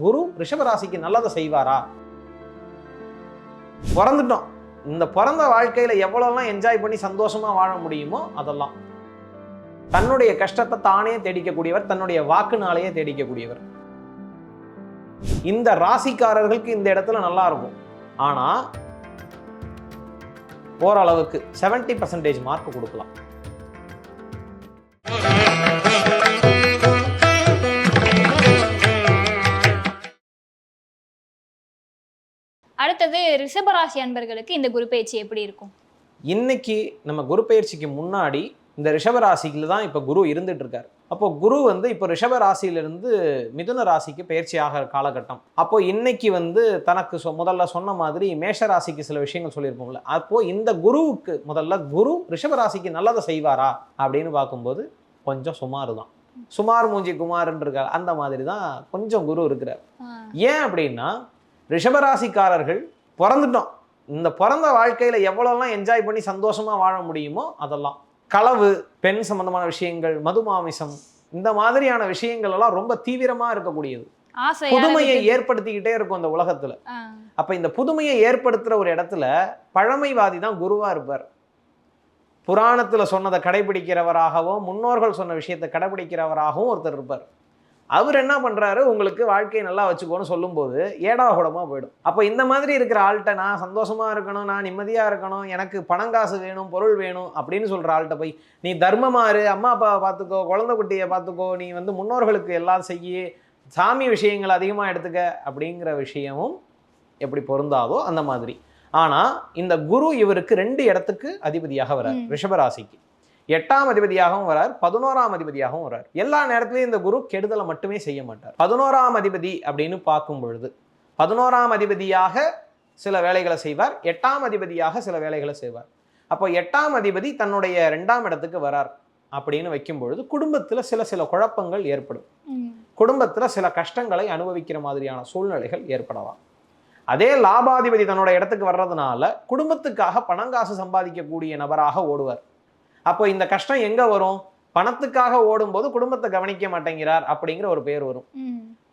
குரு ரிஷபராசிக்கு நல்லதை செய்வாரா? பிறந்துட்டோம். இந்த பிறந்த வாழ்க்கையில எவ்வளவுலாம் என்ஜாய் பண்ணி சந்தோஷமா வாழ முடியுமோ அதெல்லாம். தன்னுடைய கஷ்டத்தை தானே தேடிக்கக்கூடியவர் தன்னுடைய வாக்குனாலேயே தேடிக்கக்கூடியவர். இந்த ராசிக்காரர்களுக்கு இந்த இடத்துல நல்லா இருக்கும். ஆனா ஓரளவுக்கு 70% பர்சன்டேஜ் மார்க் கொடுக்கலாம். அடுத்தது ரிஷபராசி அன்பர்களுக்கு இந்த குரு பயிற்சி எப்படி இருக்கும்? இன்னைக்கு நம்ம குரு பயிற்சிக்கு முன்னாடி இந்த ரிஷபராசியில தான் இப்போ குரு இருந்துட்டு இருக்காரு அப்போ குரு வந்து இப்போ ரிஷப ராசியிலிருந்து மிதுன ராசிக்கு பயிற்சி ஆகிற காலகட்டம். அப்போ இன்னைக்கு வந்து தனக்கு சொ- முதல்ல சொன்ன மாதிரி மேஷ ராசிக்கு சில விஷயங்கள் சொல்லியிருப்போம்ல. அப்போ இந்த குருவுக்கு முதல்ல குரு ரிஷப ராசிக்கு நல்லதை செய்வாரா? அப்படின்னு பார்க்கும்போது கொஞ்சம் சுமார் தான். சுமார் மூஞ்சி குமார்ன்னு இருக்கார் அந்த மாதிரி தான் கொஞ்சம் குரு இருக்கிறார். ஏன் அப்படின்னா ரிஷபராசிக்காரர்கள் பிறந்துட்டோம். இந்த பிறந்த வாழ்க்கையில எவ்வளோலாம் என்ஜாய் பண்ணி சந்தோஷமா வாழ முடியுமோ அதெல்லாம். களவு பெண் சம்பந்தமான விஷயங்கள் மது மாமிசம் இந்த மாதிரியான விஷயங்கள் எல்லாம் ரொம்ப தீவிரமா இருக்கக்கூடியது. புதுமையை ஏற்படுத்திக்கிட்டே இருக்கும் இந்த உலகத்துல. அப்ப இந்த புதுமையை ஏற்படுத்துற ஒரு இடத்துல பழமைவாதி தான் குருவா இருப்பார். புராணத்துல சொன்னதை கடைபிடிக்கிறவராகவும் முன்னோர்கள் சொன்ன விஷயத்தை கடைபிடிக்கிறவராகவும் ஒருத்தர் இருப்பார். அவர் என்ன பண்றாரு? உங்களுக்கு வாழ்க்கையை நல்லா வச்சுக்கோன்னு சொல்லும்போது ஏடா கூடமா போயிடும். அப்போ இந்த மாதிரி இருக்கிற ஆள்கிட்ட நான் சந்தோஷமா இருக்கணும் நான் நிம்மதியா இருக்கணும் எனக்கு பணம் காசு வேணும் பொருள் வேணும் அப்படின்னு சொல்ற ஆள்கிட்ட போய் நீ தர்மமா இரு அம்மா அப்பாவை பார்த்துக்கோ குழந்தை குட்டியை பார்த்துக்கோ நீ வந்து முன்னோர்களுக்கு எல்லாம் செய்யி சாமி விஷயங்கள் அதிகமாக எடுத்துக்க அப்படிங்கிற விஷயமும் எப்படி பொருந்தாதோ அந்த மாதிரி. ஆனா இந்த குரு இவருக்கு ரெண்டு இடத்துக்கு அதிபதியாக வரார் ம். ரிஷபராசிக்கு. எட்டாம் அதிபதியாகவும் வரார் பதினோராம் அதிபதியாகவும் வரார். எல்லா நேரத்திலையும் இந்த குரு கெடுதலை மட்டுமே செய்ய மாட்டார். பதினோராம் அதிபதி அப்படின்னு பார்க்கும் பொழுது பதினோராம் அதிபதியாக சில வேலைகளை செய்வார் எட்டாம் அதிபதியாக சில வேலைகளை செய்வார். அப்போ எட்டாம் அதிபதி தன்னுடைய ரெண்டாம் இடத்துக்கு வரார் அப்படின்னு வைக்கும் பொழுது குடும்பத்துல சில சில குழப்பங்கள் ஏற்படும். குடும்பத்துல சில கஷ்டங்களை அனுபவிக்கிற மாதிரியான சூழ்நிலைகள் ஏற்படலாம். அதே லாபாதிபதி தன்னோட இடத்துக்கு வர்றதுனால குடும்பத்துக்காக பணங்காசு சம்பாதிக்கக்கூடிய நபராக ஓடுவார். அப்போ இந்த கஷ்டம் எங்க வரும்? பணத்துக்காக ஓடும்போது குடும்பத்தை கவனிக்க மாட்டேங்கிறார் அப்படிங்கிற ஒரு பேர் வரும்.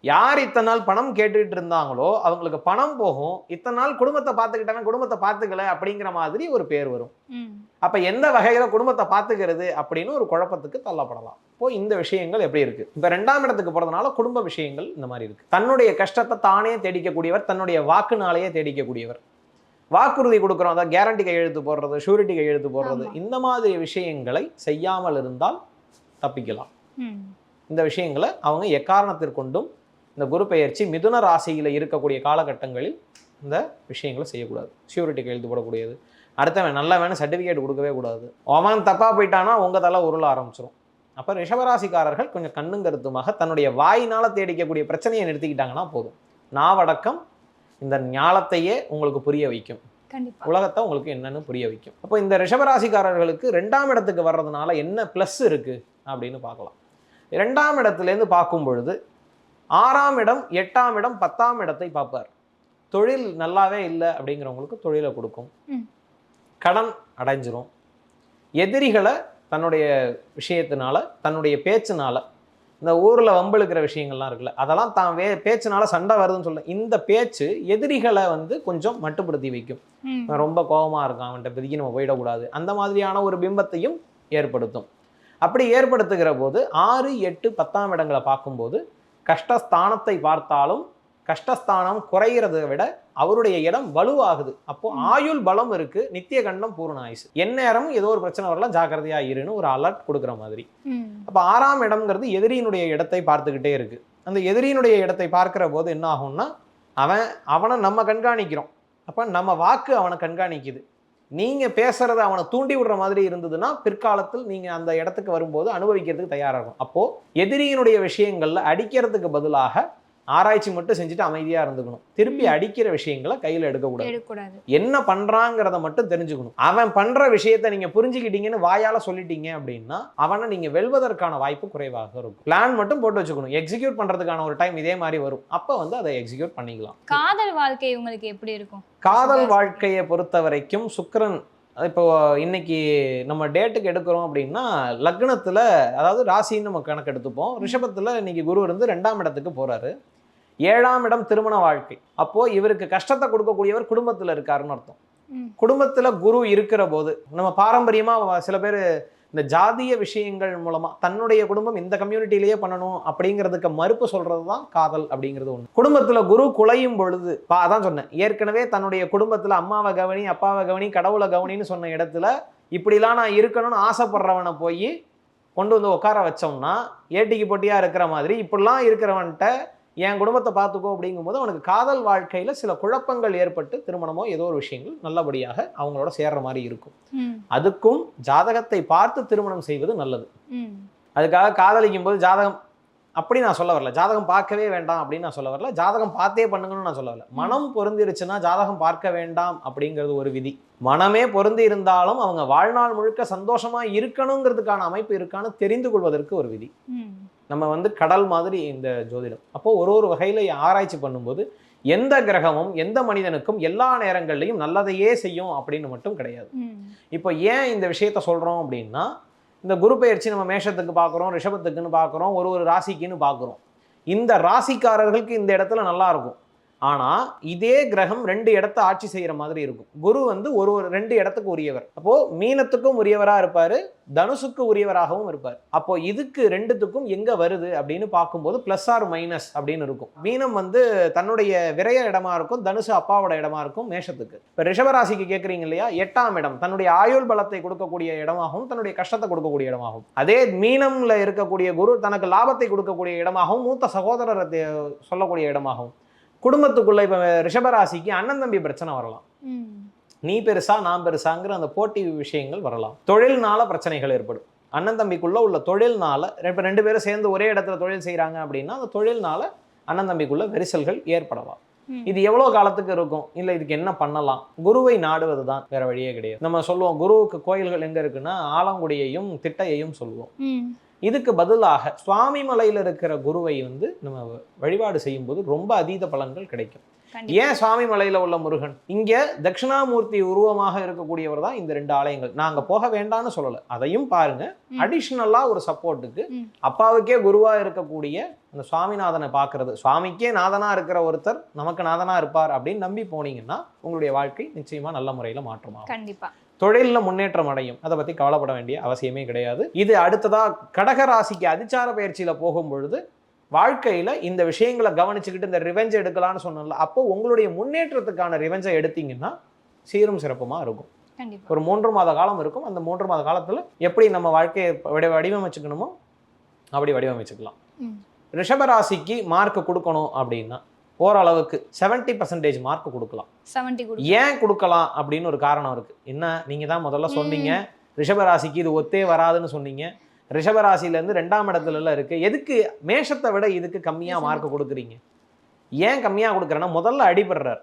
யார் இத்தனை நாள் பணம் கேட்டுட்டு இருந்தாங்களோ அவங்களுக்கு பணம் போகும். இத்தனை நாள் குடும்பத்தை பார்த்துக்கிட்டாங்க குடும்பத்தை பார்த்துக்கல அப்படிங்கிற மாதிரி ஒரு பேர் வரும். அப்ப எந்த வகையில குடும்பத்தை பார்த்துக்கிறது அப்படின்னு ஒரு குழப்பத்துக்கு தள்ளப்படலாம். இப்போ இந்த விஷயங்கள் எப்படி இருக்கு? இப்ப ரெண்டாம் இடத்துக்கு போறதுனால குடும்ப விஷயங்கள் இந்த மாதிரி இருக்கு. தன்னுடைய கஷ்டத்தை தானே தேடிக்கக்கூடியவர் தன்னுடைய வாக்குனாலேயே தேடிக்கக்கூடியவர். வாக்குறுதி கொடுக்குறோம். அதாவது கேரண்டி கையெழுத்து போடுறது ஷூரிட்டி கையெழுத்து போடுறது. இந்த மாதிரி விஷயங்களை செய்யாமல் இருந்தால் தப்பிக்கலாம். இந்த விஷயங்களை அவங்க எக்காரணத்திற்கொண்டும் இந்த குரு பெயர்ச்சி மிதுன ராசியில் இருக்கக்கூடிய காலகட்டங்களில் இந்த விஷயங்களை செய்யக்கூடாது. ஷூரிட்டி கையெழுத்து போடக்கூடியது. அடுத்தவன் நல்லவன் சர்டிஃபிகேட் கொடுக்கவே கூடாது. அவன் தப்பாக போயிட்டானா உங்கள் தலை உருள ஆரம்பிச்சிடும் அப்போ ரிஷபராசிக்காரர்கள் கொஞ்சம் கண்ணும் கருத்துமாக தன்னுடைய வாயினால தேடிக்கக்கூடிய பிரச்சனையை நிறுத்திக்கிட்டாங்கன்னா போதும். நாவடக்கம் இந்த ஞாலத்தையே உங்களுக்கு புரிய வைக்கும். கண்டிப்பா. உலகத்தை உங்களுக்கு என்னன்னு புரிய வைக்கும். அப்போ இந்த ரிஷபராசிக்காரர்களுக்கு ரெண்டாம் இடத்துக்கு வர்றதுனால என்ன ப்ளஸ் இருக்கு அப்படின்னு பார்க்கலாம். இரண்டாம் இடத்துலேருந்து பார்க்கும் பொழுது ஆறாம் இடம் எட்டாம் இடம் பத்தாம் இடத்தை பார்ப்பார். தொழில் நல்லாவே இல்லை அப்படிங்கிறவங்களுக்கு தொழிலை கொடுக்கும். கடன் அடைஞ்சிரும். எதிரிகளை தன்னுடைய விஷயத்தினால தன்னுடைய பேச்சுனால இந்த ஊரில் வம்பெழுக்கிற விஷயங்கள்லாம் இருக்குல்ல அதெல்லாம் தான் வே பேச்சுனால சண்டை வருதுன்னு சொல்ல இந்த பேச்சு எதிரிகளை வந்து கொஞ்சம் மட்டுப்படுத்தி வைக்கும். ரொம்ப கோபமா இருக்கான் அவன்கிட்ட இப்போதைக்கு நம்ம போயிடக்கூடாது. அந்த மாதிரியான ஒரு பிம்பத்தையும் ஏற்படுத்தும். அப்படி ஏற்படுத்துகிற போது ஆறு எட்டு பத்தாம் இடங்களை பார்க்கும்போது கஷ்டஸ்தானத்தை பார்த்தாலும் கஷ்டஸ்தானம் குறைகிறதை விட அவருடைய இடம் வலுவாகுது. அப்போ. ஆயுள் பலம் இருக்கு நித்திய கண்டம் பூர்ண ஆயுசு எந்நேரம் ஏதோ ஒரு பிரச்சனை வரலாம் ஜாக்கிரதையா இருன்னு ஒரு அலர்ட் கொடுக்குற மாதிரி. அப்போ ஆறாம் இடம்ங்கிறது எதிரியினுடைய இடத்தை பார்த்துக்கிட்டே இருக்கு. அந்த எதிரியினுடைய இடத்தை பார்க்கிற போது என்ன ஆகும்னா அவன் அவனை நம்ம கண்காணிக்கிறோம். அப்போ நம்ம வாக்கு அவனை கண்காணிக்குது. நீங்க பேசுறத அவனை தூண்டி விடுற மாதிரி இருந்ததுன்னா பிற்காலத்தில் நீங்க அந்த இடத்துக்கு வரும்போது அனுபவிக்கிறதுக்கு தயாரா இருக்கும் அப்போ எதிரியினுடைய விஷயங்கள்ல அடிக்கிறதுக்கு பதிலாக ஆராய்ச்சி மட்டும் செஞ்சுட்டு அமைதியா இருந்துக்கணும். திருப்பி ம். அடிக்கிற விஷயங்களை கையில எடுக்கக்கூடாது. என்ன பண்றாங்கிறத மட்டும் தெரிஞ்சுக்கணும். அவன் பண்ற விஷயத்த நீங்க புரிஞ்சுக்கிட்டீங்கன்னு வாயால சொல்லிட்டீங்க அப்படின்னா அவனை நீங்க வெல்வதற்கான வாய்ப்பு குறைவாக இருக்கும். பிளான் மட்டும் போட்டு வச்சுக்கணும். எக்ஸிக்யூட் பண்றதுக்கான ஒரு டைம் இதே மாதிரி வரும். அப்ப வந்து அதை எக்ஸிக்யூட் பண்ணிக்கலாம். காதல் வாழ்க்கை உங்களுக்கு எப்படி இருக்கும்? காதல் வாழ்க்கையை பொறுத்த வரைக்கும் சுக்கிரன் இப்போ இன்னைக்கு நம்ம டேட்டுக்கு எடுக்கிறோம் அப்படின்னா லக்னத்துல அதாவது ராசின்னு நம்ம கணக்கு எடுத்துப்போம் ரிஷபத்துல இன்னைக்கு குரு இருந்து ரெண்டாம் இடத்துக்கு போறாரு. ஏழாம் இடம் திருமண வாழ்க்கை. அப்போ இவருக்கு கஷ்டத்தை கொடுக்கக்கூடியவர் குடும்பத்துல இருக்காருன்னு அர்த்தம். குடும்பத்துல குரு இருக்கிற போது நம்ம பாரம்பரியமா வ- சில பேர் இந்த ஜாதிய விஷயங்கள் மூலமா தன்னுடைய குடும்பம் இந்த கம்யூனிட்டிலேயே பண்ணணும் அப்படிங்கிறதுக்கு மறுப்பு சொல்றது தான் காதல் அப்படிங்கிறது ஒண்ணு. குடும்பத்துல குரு குலையும் பொழுது பா அதான் சொன்னேன். ஏற்கனவே தன்னுடைய குடும்பத்துல அம்மாவை கவனி அப்பாவை கவனி கடவுளை கவனின்னு சொன்ன இடத்துல இப்படிலாம் நான் இருக்கணும்னு ஆசைப்படுறவனை போய் கொண்டு வந்து உட்கார வச்சோம்னா ஏட்டிக்கு போட்டியா இருக்கிற மாதிரி இப்படிலாம் இருக்கிறவன்ட்ட என் குடும்பத்தை பார்த்துக்கோ அப்படிங்கும்போது அவனுக்கு காதல் வாழ்க்கையில சில குழப்பங்கள் ஏற்பட்டு திருமணமோ ஏதோ ஒரு விஷயங்கள் நல்லபடியாக அவங்களோட சேர்ற மாதிரி இருக்கும். அதுக்கும் ஜாதகத்தை பார்த்து திருமணம் செய்வது நல்லது. அதுக்காக காதலிக்கும் போது ஜாதகம் அப்படி நான் சொல்ல வரல. ஜாதகம் பார்க்கவே வேண்டாம் அப்படின்னு நான் சொல்ல வரல. ஜாதகம் பார்த்தே பண்ணுங்கன்னு நான் சொல்ல வரல. மனம் பொருந்திருச்சுன்னா ஜாதகம் பார்க்க வேண்டாம் அப்படிங்கிறது ஒரு விதி. மனமே பொருந்தி இருந்தாலும் அவங்க வாழ்நாள் முழுக்க சந்தோஷமா இருக்கணுங்கிறதுக்கான அமைப்பு இருக்கான்னு தெரிந்து கொள்வதற்கு ஒரு விதி. நம்ம வந்து கடல் மாதிரி இந்த ஜோதிடம். அப்போ ஒரு ஒரு வகையில ஆராய்ச்சி பண்ணும்போது எந்த கிரகமும் எந்த மனிதனுக்கும் எல்லா நேரங்கள்லையும் நல்லதையே செய்யும் அப்படின்னு மட்டும் கிடையாது. இப்போ ஏன் இந்த விஷயத்த சொல்றோம் அப்படின்னா இந்த குரு பயிற்சி நம்ம மேஷத்துக்கு பார்க்குறோம் ரிஷபத்துக்குன்னு பார்க்குறோம் ஒரு ஒரு ராசிக்குன்னு பார்க்குறோம். இந்த ராசிக்காரர்களுக்கு இந்த இடத்துல நல்லாயிருக்கும் ஆனால் இதே கிரகம் ரெண்டு இடத்த ஆட்சி செய்கிற மாதிரி இருக்கும். குரு வந்து ஒரு ஒரு ரெண்டு இடத்துக்கு உரியவர். அப்போது மீனத்துக்கும் உரியவராக இருப்பார் தனுசுக்கு உரியவராகவும் இருப்பார். அப்போ இதுக்கு ரெண்டுத்துக்கும் எங்கே வருது அப்படின்னு பார்க்கும்போது ப்ளஸ் ஆர் மைனஸ் அப்படின்னு இருக்கும். மீனம் வந்து தன்னுடைய விரைய இடமா இருக்கும் தனுசு அப்பாவோட இடமா இருக்கும் மேஷத்துக்கு. இப்போ ரிஷபராசிக்கு கேட்குறீங்க இல்லையா? எட்டாம் இடம் தன்னுடைய ஆயுள் பலத்தை கொடுக்கக்கூடிய இடமாகவும் தன்னுடைய கஷ்டத்தை கொடுக்கக்கூடிய இடமாகும் அதே மீனம்ல இருக்கக்கூடிய குரு தனக்கு லாபத்தை கொடுக்கக்கூடிய இடமாகவும் மூத்த சகோதரரை சொல்லக்கூடிய இடமாகவும். குடும்பத்துக்குள்ள இப்போ ரிஷபராசிக்கு அண்ணன் தம்பி பிரச்சனை வரலாம். நீ பெருசா நான் பெருசாங்கிற அந்த போட்டி விஷயங்கள் வரலாம். தொழில்னால பிரச்சனைகள் ஏற்படும். அண்ணன் தம்பிக்குள்ள உள்ள தொழில்னால இப்போ ரெண்டு பேரும் சேர்ந்து ஒரே இடத்துல தொழில் செய்கிறாங்க அப்படின்னா அந்த தொழில்னால அண்ணன் தம்பிக்குள்ள விரிசல்கள் ஏற்படலாம். இது எவ்வளோ காலத்துக்கு இருக்கும்? இல்லை இதுக்கு என்ன பண்ணலாம்? குருவை நாடுவது தான் வேற வழியே கிடையாது. நம்ம சொல்லுவோம் குருவுக்கு கோயில்கள் எங்க இருக்குன்னா ஆலங்குடியையும் திட்டையையும் சொல்லுவோம். இதுக்கு பதிலாக சுவாமி மலையில இருக்கிற குருவை வந்து நம்ம வழிபாடு செய்யும்போது ரொம்ப அதீத பலன்கள் கிடைக்கும். ஏன் சுவாமி மலையில உள்ள முருகன்? இங்க தட்சிணாமூர்த்தி உருவமாக இருக்கக்கூடியவர் தான் இந்த ரெண்டு ஆலயங்கள். நாங்க போக வேண்டாம்னு சொல்லல. அதையும் பாருங்க. ம். அடிஷ்னலா ஒரு சப்போர்ட்டுக்கு. அப்பாவுக்கே குருவா இருக்கக்கூடிய அந்த சுவாமிநாதனை பார்க்கிறது. சுவாமிக்கே நாதனா இருக்கிற ஒருத்தர் நமக்கு நாதனா இருப்பார் அப்படின்னு நம்பி போனீங்கன்னா உங்களுடைய வாழ்க்கை நிச்சயமா நல்ல முறையில மாற்றமாகும். கண்டிப்பா. தொழிலில் முன்னேற்றம் அடையும். அதை பற்றி கவலைப்பட வேண்டிய அவசியமே கிடையாது. இது அடுத்ததா கடக ராசிக்கு அதிச்சார பயிற்சியில போகும் பொழுது வாழ்க்கையில இந்த விஷயங்களை கவனிச்சுக்கிட்டு இந்த ரிவெஞ்ச் எடுக்கலாம்னு சொன்னல அப்போ உங்களுடைய முன்னேற்றத்துக்கான ரிவெஞ்சை எடுத்தீங்கன்னா சீரும் சிறப்புமா இருக்கும். ஒரு மூன்று மாத காலம் இருக்கும். அந்த மூன்று மாத காலத்துல எப்படி நம்ம வாழ்க்கையை வடி- வடிவமைச்சுக்கணுமோ அப்படி வடிவமைச்சுக்கலாம். ரிஷபராசிக்கு மார்க் கொடுக்கணும் அப்படின்னா ஓரளவுக்கு 70% பர்சன்டேஜ் மார்க் கொடுக்கலாம். செவன்ட்டி கொடு ஏன் கொடுக்கலாம் அப்படின்னு ஒரு காரணம் இருக்கு. என்ன? நீங்க தான் முதல்ல சொன்னீங்க. ரிஷபராசிக்கு இது ஒத்தே வராதுன்னு சொன்னீங்க. ரிஷபராசில இருந்து ரெண்டாம் இடத்துல எல்லாம் இருக்கு. எதுக்கு மேஷத்தை விட இதுக்கு கம்மியா மார்க் கொடுக்குறீங்க? ஏன் கம்மியா கொடுக்குறேன்னா முதல்ல அடிபடுறார்.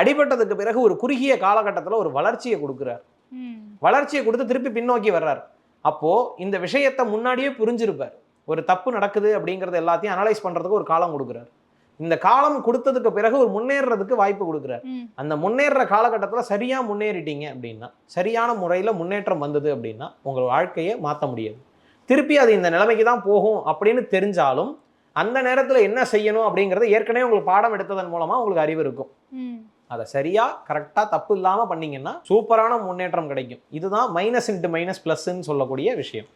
அடிபட்டதுக்கு பிறகு ஒரு குறுகிய காலகட்டத்துல ஒரு வளர்ச்சியை கொடுக்குறார். வளர்ச்சியை கொடுத்து திருப்பி பின்னோக்கி வர்றார். அப்போ இந்த விஷயத்தை முன்னாடியே புரிஞ்சிருப்பார். ஒரு தப்பு நடக்குது அப்படிங்கறது எல்லாத்தையும் அனலைஸ் பண்றதுக்கு ஒரு காலம் கொடுக்குறார். இந்த காலம் கொடுத்ததுக்கு பிறகு ஒரு முன்னேறதுக்கு வாய்ப்பு கொடுக்குறார். அந்த முன்னேற காலகட்டத்தில் சரியா முன்னேறிட்டீங்க அப்படின்னா சரியான முறையில் முன்னேற்றம் வந்தது அப்படின்னா உங்கள் வாழ்க்கையை மாற்ற முடியாது. திருப்பி அது இந்த நிலைமைக்கு தான் போகும் அப்படின்னு தெரிஞ்சாலும் அந்த நேரத்தில் என்ன செய்யணும் அப்படிங்கிறத ஏற்கனவே உங்களுக்கு பாடம் எடுத்ததன் மூலமா உங்களுக்கு அறிவு இருக்கும். அதை சரியா கரெக்டாக தப்பு இல்லாமல் பண்ணீங்கன்னா சூப்பரான முன்னேற்றம் கிடைக்கும். இதுதான் மைனஸ் இன்ட்டு மைனஸ் ப்ளஸ்ன்னு சொல்லக்கூடிய விஷயம்.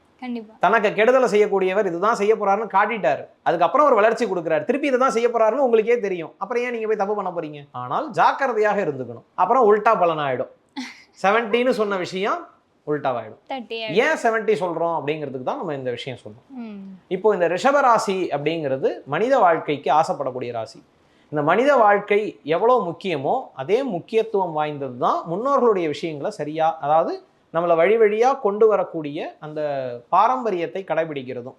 தனக்கு கெடுதலை செய்யக்கூடியவர் இதுதான் செய்ய போறாருன்னு காட்டிட்டாரு. அதுக்கப்புறம் ஒரு வளர்ச்சி கொடுக்குறாரு. திருப்பி இதுதான் செய்ய போறாருன்னு உங்களுக்கே தெரியும். அப்புறம் ஏன் நீங்க போய் தப்பு பண்ண போறீங்க? ஆனால் ஜாக்கிரதையாக இருந்துக்கணும். அப்புறம் உல்டா பலன் ஆயிடும் செவன்ட்டின்னு சொன்ன விஷயம் உல்டாவாயிடும். ஏன் செவன்ட்டி சொல்றோம் அப்படிங்கிறதுக்கு தான் நம்ம இந்த விஷயம் சொல்றோம். ம். இப்போ இந்த ரிஷப ராசி அப்படிங்கிறது மனித வாழ்க்கைக்கு ஆசைப்படக்கூடிய ராசி. இந்த மனித வாழ்க்கை எவ்வளோ முக்கியமோ அதே முக்கியத்துவம் வாய்ந்தது தான் முன்னோர்களுடைய விஷயங்களை சரியா அதாவது நம்மளை வழி வழியா கொண்டு வரக்கூடிய அந்த பாரம்பரியத்தை கடைபிடிக்கிறதும்.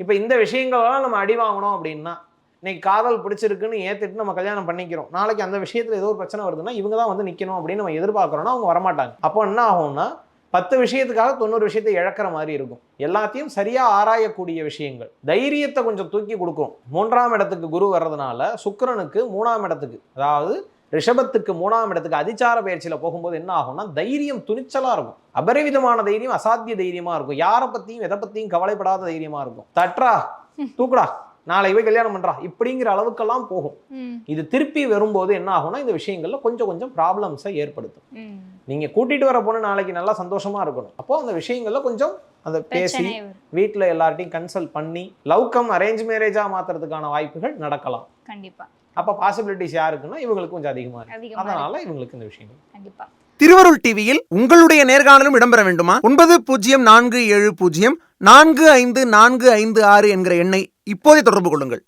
இப்போ இந்த விஷயங்களெல்லாம் நம்ம அடி வாங்கணும் அப்படின்னா இன்னைக்கு காதல் பிடிச்சிருக்குன்னு ஏத்துட்டு நம்ம கல்யாணம் பண்ணிக்கிறோம். நாளைக்கு அந்த விஷயத்துல ஏதோ ஒரு பிரச்சனை வருதுன்னா இவங்க தான் வந்து நிக்கணும் அப்படின்னு நம்ம எதிர்பார்க்குறோம்னா அவங்க வரமாட்டாங்க. அப்போ என்ன ஆகும்னா பத்து விஷயத்துக்காக தொண்ணூறு விஷயத்தை இழக்கிற மாதிரி இருக்கும். எல்லாத்தையும் சரியா ஆராயக்கூடிய விஷயங்கள். தைரியத்தை கொஞ்சம் தூக்கி கொடுக்கும். மூன்றாம் இடத்துக்கு குரு வர்றதுனால சுக்கிரனுக்கு மூணாம் இடத்துக்கு அதாவது ரிஷபத்துக்கு மூணாம் இடத்துக்கு அதிச்சார பயிற்சியில போகும்போது என்ன ஆகும்னா தைரியம் துணிச்சலா இருக்கும். அபரிவிதமான தைரியம் அசாத்திய தைரியமா இருக்கும். யாரை பத்தியும் எதை பத்தியும் கவலைப்படாத தைரியமா இருக்கும். தட்ரா தூக்குடா நாளை போய் கல்யாணம் பண்றா இப்படிங்கிற அளவுக்கெல்லாம் போகும். இது திருப்பி வரும்போது என்ன ஆகும்னா இந்த விஷயங்கள்ல கொஞ்சம் கொஞ்சம் ப்ராப்ளம்ஸை ஏற்படுத்தும். நீங்க கூட்டிட்டு வர பொண்ணு நாளைக்கு நல்லா சந்தோஷமா இருக்கணும். அப்போ அந்த விஷயங்கள்ல கொஞ்சம் அந்த பேசி வீட்ல எல்லார்ட்டையும் கன்சல்ட் பண்ணி லவ் கம் அரேஞ்ச் மேரேஜா மாத்துறதுக்கான வாய்ப்புகள் நடக்கலாம். கண்டிப்பா. அப்ப பாசிபிலிட்டிஸ் யாருக்குன்னா இவங்களுக்கு கொஞ்சம் அதிகமா இருக்கு. அதிகமா அதனால இவங்களுக்கு இந்த விஷயங்கள். இருக்கு. கண்டிப்பா. திருவருள் டிவியில் உங்களுடைய நேர்காணலும் இடம்பெற வேண்டுமா? ஒன்பது பூஜ்ஜியம் நான்கு ஏழு பூஜ்ஜியம் நான்கு ஐந்து நான்கு ஐந்து ஆறு என்கிற எண்ணை இப்போதே தொடர்பு கொள்ளுங்கள்.